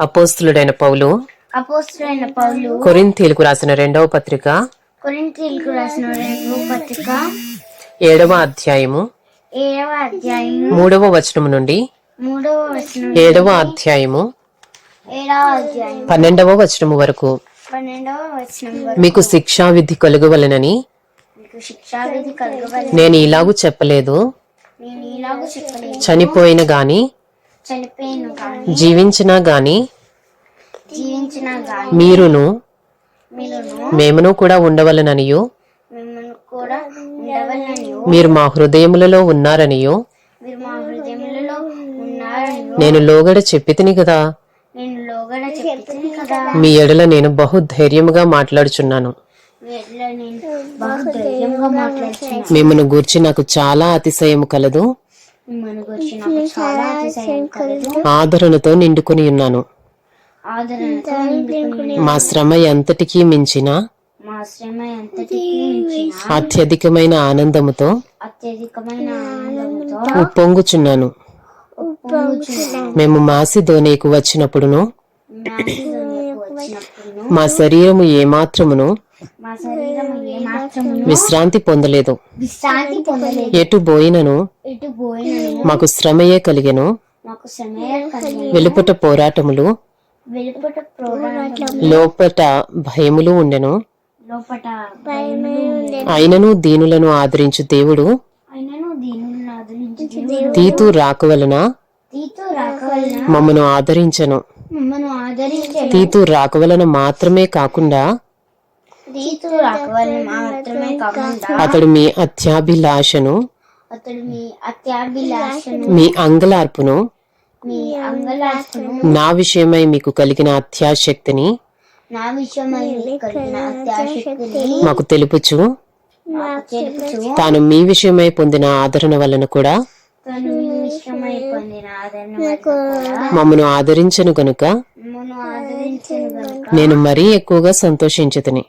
అపోస్తులుడైన పౌలు. అపోస్తులైన పౌలు. కొరింథీలకు రాసిన రెండవ పత్రిక. కొరింథీలకు రాసిన రెండవ పత్రిక. ఏడవ అధ్యాయము. ఏడవ మూడవ వచనము నుండి. మూడవ వచనం ఏడవ అధ్యాయము. ఏడవ అధ్యాయం పన్నెండవ వచనము వరకు. పన్నెండవ వచనం వరకు. మీకు శిక్షా విధి కలుగవలెనని. మీకు నేను ఇలాగూ చెప్పలేదు. నేను ఇలాగూ చెప్పలేదు. చనిపోయిన గాని చనిపోయిన జీవించినా గాని జీవించిన గాని మీరును మీరును మేమును కూడా ఉండవలననియు. మిమ్మల్ని కూడా మీరు మా హృదయములలో ఉన్నారనియు. మీరు మా హృదయములలో ఉన్నారని నేను లోగడ చెప్పితిని కదా. నేను లోగడ చెప్తుంది కదా. మీ ఎడల నేను బహు ధైర్యముగా మాట్లాడుచున్నాను వీళ్ళ నేను బాగా ధైర్యంగా మాట్లాడుతున్నాను మిమ్మను గూర్చి నాకు చాలా అతిశయము కలదు. ఆదరణతో నిండుకొని ఉన్నాను. ఆదరణతో నిండుకుని మా శ్రమ ఎంతటికీ మించిన అత్యధికమైన ఆనందముతో ఉప్పొంగుచున్నాను. పొంగుచున్నాను మేము మాసిధోనేకు వచ్చినప్పుడును మాసిధోనియకు వచ్చినప్పుడు మా శరీరము ఏమాత్రమును శరీరం ఏమాత్రమును విశ్రాంతి పొందలేదు. విశ్రాంతి పొందలేదు. ఎటు పోయినను? ఎటు పోయినను? మాకు శ్రమయే కలిగెను. మాకు వెలుపట పోరాటములు. వెలుపట లోపట భయములు ఉండెను. లోపట అయినను దీనులను ఆదరించు దేవుడు. అయినను దీనులను ఆదరించి దేవుడు. తీతు రాకవలన తీతో రాకవలన మమ్మను ఆదరించను. మమ్మను ఆదరించే తీతు రాకవలన మాత్రమే కాకుండా తీతో రాకవలన మాత్రమే కాకుండా అతడు మీ అత్యాభిలాషను అతడు మీ అత్యాభిలాషను మీ అంగలార్పును మీ అంగలార్పును నా విషయమై మీకు కలిగిన అత్యాశక్తిని నా విషయమై కలిగిన అత్యాశక్తిని మాకు తెలుపుచు. తాను మీ విషయమై పొందిన ఆదరణ వలన కూడా తను మీ విషయమై పొందిన ఆదరణ వలన కూడా మమ్మను ఆదరించను గనుక మమ్మను ఆదరించిన కనుక నేను మరీ ఎక్కువగా సంతోషించుతని.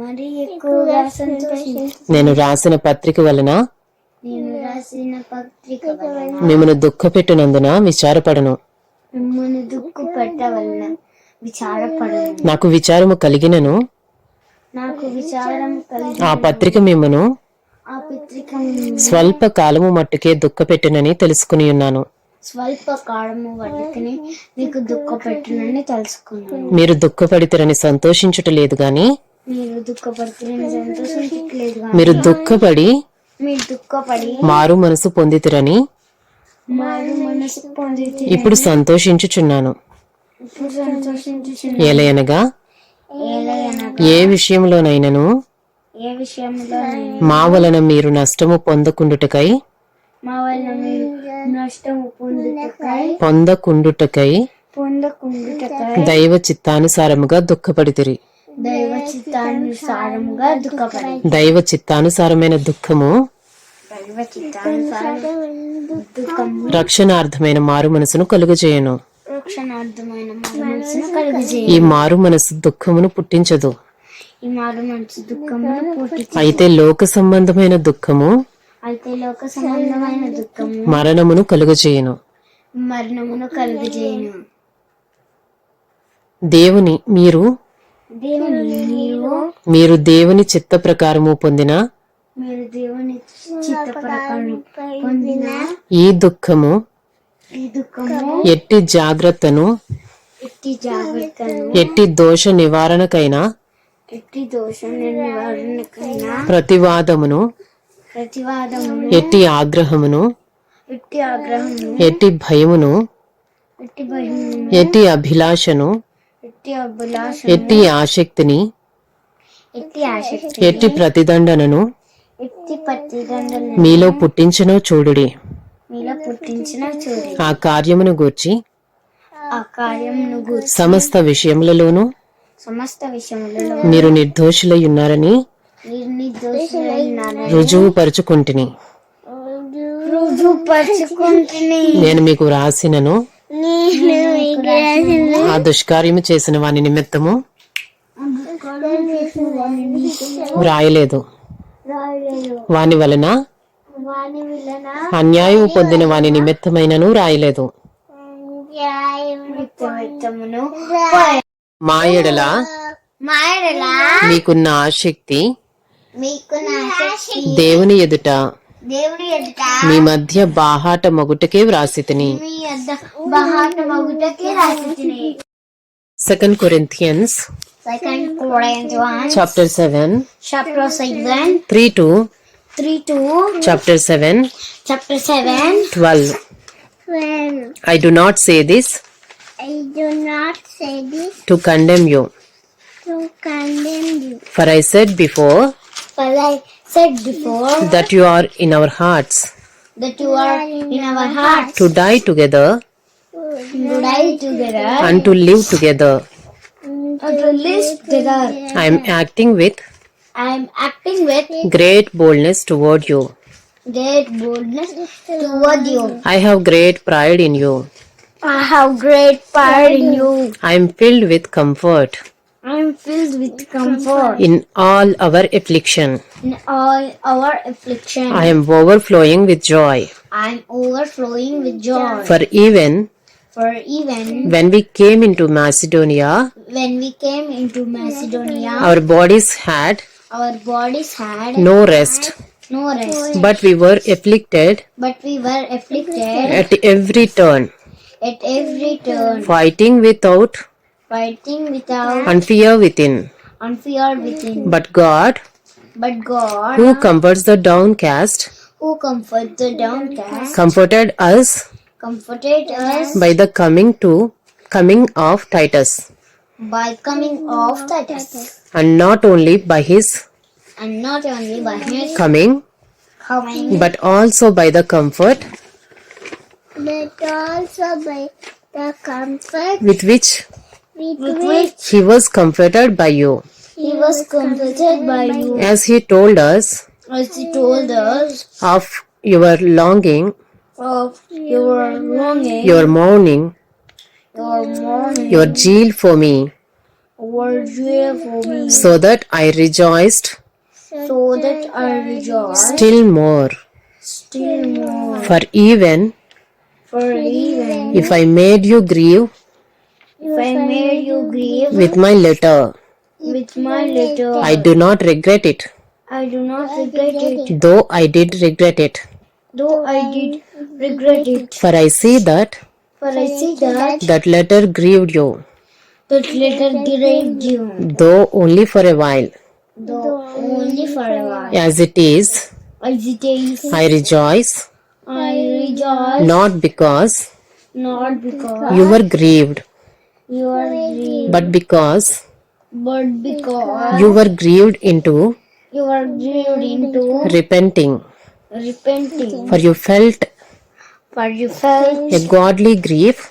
మరి ఎక్కువగా సంతోషించి. నేను రాసిన పత్రిక వలన నేను రాసిన పత్రిక వలన మిమ్మను దుఃఖపెట్టినందున విచారపడను. మిమ్మల్ని దుఃఖ పెట్టవలన విచారపడను. నాకు విచారము కలిగినను. నాకు విచారం కలిగి ఆ పత్రిక మిమ్మను ఆ పత్రిక స్వల్ప కాలము మట్టుకే దుఃఖపెట్టునని తెలుసుకుని ఉన్నాను. స్వల్ప కాలము వరకుని మీకు దుఃఖ పెట్టునని తెలుసుకున్నాను. మీరు దుఃఖపడితేరని సంతోషించుట లేదు గాని మీరు దుఃఖపడుతున్న దుఃఖపడి మీరు దుఃఖపడి మారు మనసు పొందితిరని మారు మనసు పొందితే ఇప్పుడు సంతోషించుచున్నాను. ఇప్పుడు సంతోషించు ఏలయనగా ఏలయనగా ఏ విషయంలోనైనను ఏ మా వలన మీరు నష్టము పొందకుండుటకై మా వల్ల మీరు నష్టము పొందుటకై పొందకుండుటకై పొందకుండుటకై దైవ చిత్తానుసారముగా దుఃఖపడితిరి. దైవ చిత్తానుసారముగా దుఃఖపడి. దైవ చిత్తానుసారమైన దుఃఖము రక్షణార్థమైన మారు మనసును కలుగజేయను. ఈ మారు మనసు దుఃఖమును పుట్టించదు. అయితే లోక సంబంధమైన దుఃఖము అయితే లోక సంబంధమైన దుఃఖము మరణమును కలుగజేయను. మరణమును కలుగజేయను. దేవుని మీరు మీరు దేవుని చిత్త ప్రకారము పొందిన ఈ దుఃఖము ఎట్టి జాగ్రత్తను ఎట్టి దోష నివారణకైనా ప్రతివాదమును ఎట్టి ఆగ్రహమును ఎట్టి భయమును ఎట్టి అభిలాషను ఎట్టి ఆసక్తిని ఎట్టి ప్రతిదండనను మీలో పుట్టించనో చూడుడి. మీలో పుట్టించిన చూడి ఆ కార్యమును గూర్చి ఆ కార్యమును గూర్చి సమస్త విషయములలోనూ సమస్త విషయములలో మీరు నిర్దోషులై ఉన్నారని రుజువు పరుచుకుంటుని రుజువుపరుచుకుంటుని. నేను మీకు వ్రాసినను నేను మీకు రాసిన ఆ దుష్కార్యము చేసిన వాని నిమిత్తము వ్రాయలేదు. రాయలేదు వాని వలన అన్యాయం పొందిన వాని నిమిత్తమైనను రాయలేదు నిత్యము మా ఎడల మాయడలా మీకున్న ఆసక్తి దేవుని ఎదుట మీ మధ్య బాహాట మొగుటకే వ్రాసితిని. Second Corinthians second Corinthians 1 chapter seven chapter 7 three to 3 to chapter seven chapter 7 twelve 12 I do not say this I do not say this to condemn you to condemn you. For I said before for I said before that you are in our hearts, that you are in our hearts to die together, to die together and to live together. and to live together. I am acting with I am acting with great boldness toward you. great boldness toward you. I have great pride in you. I have great pride in you. I am filled with comfort. I am filled with comfort. In all our affliction. In all our affliction. I am overflowing with joy. I am overflowing with joy. For even for even when we came into Macedonia, when we came into Macedonia, our bodies had our bodies had no rest. No rest. But we were afflicted. But we were afflicted at every turn. At every turn. Fighting without fighting without and fear within. and fear within. But God, But God, who comforts the downcast, who comforts the downcast, comforted us? Comforted us by the coming to coming of Titus, by coming of Titus, and not only by his and not only by his coming, coming, but also by the comfort but also by the comfort with which with he was comforted by you. he was comforted by you, as he told us as he told us of your longing, of your longing, your mourning, your mourning, your zeal for me, your joy for me, so that I rejoiced so that I rejoice still more. still more. For even For even if I made you grieve if I made you grieve? With my letter, with my letter, I do not regret it, I do not regret it, though I did regret it. though I did regret it. For I see that For I see that that letter grieved you, that letter grieved you, though only for a while. though only for a while. As it is, As it is, I rejoice, I rejoice. Not because not because you were grieved, you are grieved, but because but because you were grieved into you are grieved into repenting, repenting. for you felt For you felt a godly grief,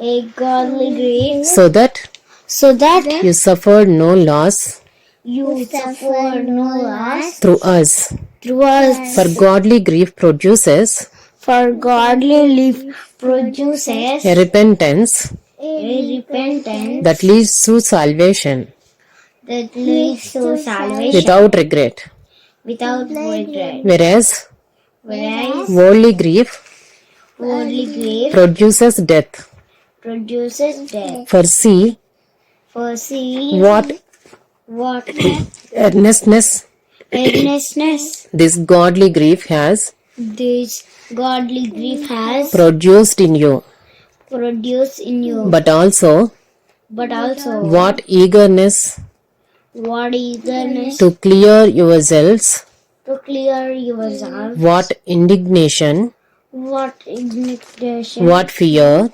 a godly grief, so that so that you suffered no loss you suffered no loss through us. through us. For godly grief produces For godly grief produces a repentance a repentance that leads to salvation that leads to salvation without regret. without regret. Whereas Whereas worldly grief worldly grief produces death. produces death. For see For see what what earnestness earnestness this godly grief has this godly grief has produced in you, produced in you, but also but also what eagerness what eagerness to clear yourselves, to clear yourselves, what indignation, what indignation, what fear,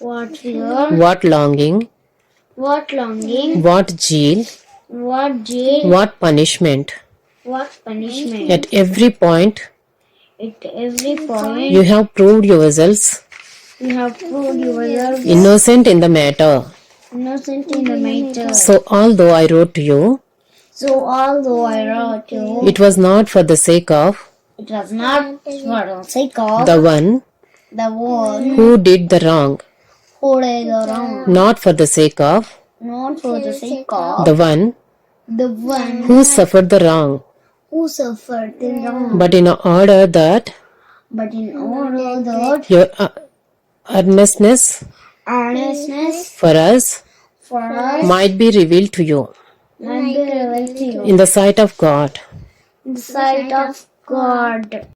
what fear, what longing, what longing, what zeal, what jail, what punishment. what punishment. At every point, At every point, you have proved yourselves innocent in the matter. innocent in the matter. So, although I wrote to you, So, although I wrote to you, it was not for the sake of it was not for the sake of the one the one who did the wrong, who did the wrong, not for the sake of not for the sake of the one the one who suffered the wrong, who suffered the wrong, but in order that but in order that your uh, earnestness earnestness for us for us might be revealed to you might be revealed to you in the sight of God. in the sight of God.